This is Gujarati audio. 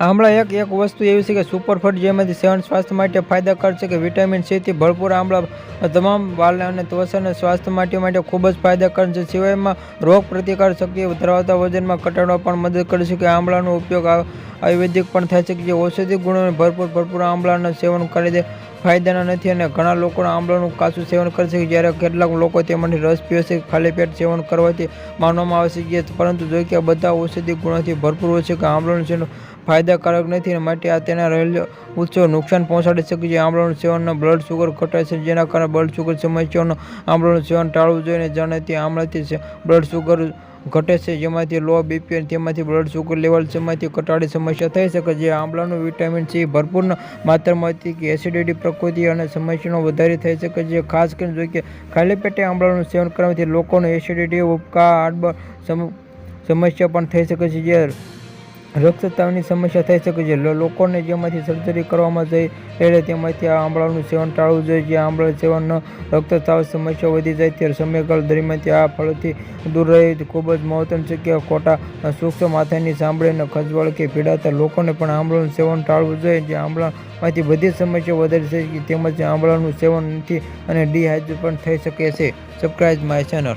આમળા એક એક વસ્તુ એવી છે કે સુપરફૂડ જેમાંથી સેવન સ્વાસ્થ્ય માટે ફાયદાકારક છે કે વિટામિન સીથી ભરપૂર આમળા તમામ વાલ અને ત્વચા અને સ્વાસ્થ્ય માટે માટે ખૂબ જ ફાયદાકારક છે. સિવાયમાં રોગ પ્રતિકાર શક્તિ ધરાવતા વજનમાં ઘટાડવા પણ મદદ કરે છે કે આમળાનો ઉપયોગ આયુર્વેદિક પણ થાય છે કે જે ઔષધિ ગુણોને ભરપૂર ભરપૂર આમળાનું સેવન કરી છે ફાયદાના નથી અને ઘણા લોકો આંબળાનું કાચું સેવન કરે છે જ્યારે કેટલાક લોકો તેમાંથી રસ પીવે છે, ખાલી પેટ સેવન કરવાથી માનવામાં આવે છે કે પરંતુ જો કે બધા ઔષધિ ગુણોથી ભરપૂર હોય છે કે આંબળાનું સેવન ફાયદાકારક નથી અને માટે આ તેના રહેલો ઉત્સવ નુકસાન પહોંચાડી શકે છે. આંબળાનું સેવનનો બ્લડ શુગર ઘટાડે છે, જેના કારણે બ્લડ શુગર સમસ્યાઓનું આંબળાનું સેવન ટાળવું જોઈએ જાણે તે આંબળાથી બ્લડ શુગર ઘટે છે. જેમાંથી લો બીપી અને તેમાંથી બ્લડ સુગર લેવલ સમયથી ઘટાડી સમસ્યા થઈ શકે છે. આંબળાનું વિટામિન સી ભરપૂર માત્રામાંથી કે એસિડિટી પ્રકૃતિ અને સમસ્યાનો વધારે થઈ શકે છે. ખાસ કરીને જોઈએ કે ખાલી પેટે આમળાનું સેવન કરવાથી લોકોને એસિડિટી ઉપકા હાર્ટ સમસ્યા પણ થઈ શકે છે. જે રક્તસ્રાવની સમસ્યા થઈ શકે છે લોકોને જેમાંથી સર્જરી કરવામાં જઈ એટલે તેમાંથી આ આંબળાનું સેવન ટાળવું જોઈએ. જે આંબળા સેવન રક્તતાવ સમસ્યા વધી જાય, ત્યારે સમયગાળ દરમિયાન તે આ ફળથી દૂર રહે. ખૂબ જ મહત્વનું છે કે ખોટા સૂક્ષ્મ માથાની સાંભળીને ખજવાળ કે પીડાતા લોકોને પણ આંબળાનું સેવન ટાળવું જોઈએ. જે આમળામાંથી બધી સમસ્યા વધારે છે, તેમજ આંબળાનું સેવન નથી અને ડિહાઇડ્રેટ પણ થઈ શકે છે. Subscribe my channel.